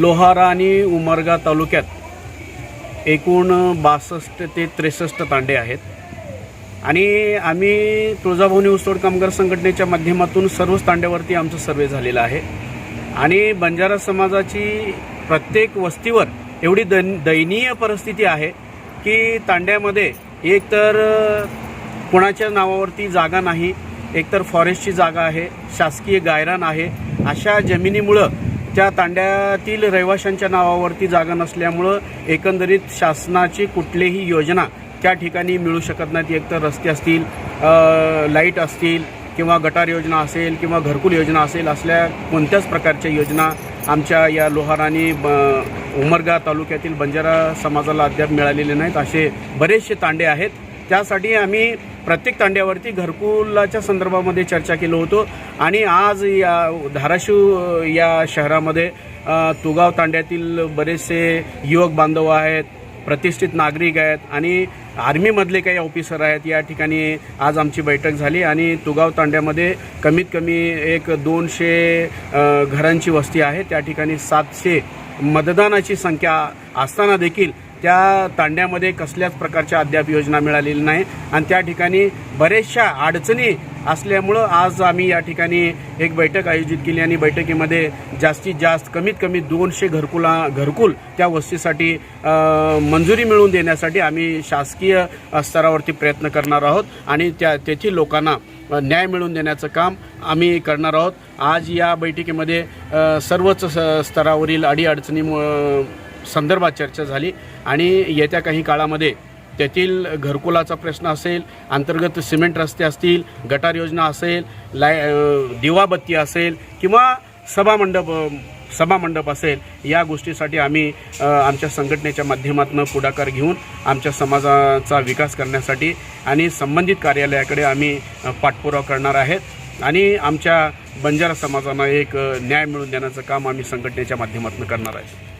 लोहारा आणि उमरगा तालुक्यात एकूण बासष्ट ते त्रेसष्ट तांडे आहेत. आणि आम्ही तुळजाभवानी ऊसतोड कामगार संघटनेच्या माध्यमातून सर्वच तांड्यावरती आमचं सर्वे झालेला आहे. आणि बंजारा समाजाची प्रत्येक वस्तीवर एवढी दैन दयनीय परिस्थिती आहे की तांड्यामध्ये एकतर अ, कुणाच्या नावावरती जागा नाही एकतर फॉरेस्टची जागा आहे शासकीय गायरान आहे. अशा जमिनीमुळं त्या तांड्यातील रहिवाशांच्या नावावरती जागा नसल्यामुळं एकंदरीत शासनाची कुठलीही योजना त्या ठिकाणी मिळू शकत नाहीत. एकतर रस्ते असतील लाइट असतील किंवा गटार योजना असेल किंवा घरकुल योजना असेल असल्या कोणत्याच प्रकारच्या योजना आमच्या या लोहार आणि ब उमरगा तालुक्यातील बंजारा समाजाला अद्याप मिळालेले नाहीत. असे बरेचसे तांडे आहेत. त्यासाठी आम्ही प्रत्येक तांड्यावरती घरकुलाच्या संदर्भामध्ये चर्चा केलो होतो. आणि आज या धाराशिव या शहरामध्ये तुगाव तांड्यातील बरेचसे युवक बांधव आहेत प्रतिष्ठित नागरिक आहेत आणि आर्मीमधले काही ऑफिसर आहेत. या ठिकाणी आज आमची बैठक झाली आणि तुगाव तांड्यामध्ये कमीत कमी एक दोनशे घरांची वस्ती आहे. त्या ठिकाणी सातशे मतदानाची संख्या असताना देखील त्या तांड्यामध्ये कसल्याच प्रकारच्या अद्याप योजना मिळालेली नाही. आणि त्या ठिकाणी बऱ्याचशा अडचणी असल्यामुळं आज आम्ही या ठिकाणी एक बैठक आयोजित केली आणि बैठकीमध्ये जास्तीत जास्त कमीत कमी दोनशे घरकुला घरकुल त्या वस्तीसाठी मंजुरी मिळवून देण्यासाठी आम्ही शासकीय स्तरावरती प्रयत्न करणार आहोत. आणि त्या तेथील लोकांना न्याय मिळवून देण्याचं काम आम्ही करणार आहोत. आज या बैठकीमध्ये सर्वच स- स्तरावरील अडीअडचणी संदर्भात चर्चा झाली आणि येत्या काही काळामध्ये तेथील घरकुलाचा प्रश्न असेल अंतर्गत सिमेंट रस्ते असतील गटार योजना असेल लाय दिवाबत्ती असेल किंवा सभामंडप सभामंडप असेल या गोष्टीसाठी आम्ही आमच्या संघटनेच्या माध्यमातून पुढाकार घेऊन आमच्या समाजाचा विकास करण्यासाठी आणि संबंधित कार्यालयाकडे आम्ही पाठपुरावा करणार आहेत आणि आमच्या बंजारा समाजांना एक न्याय मिळवून देण्याचं काम आम्ही संघटनेच्या माध्यमातून करणार आहे.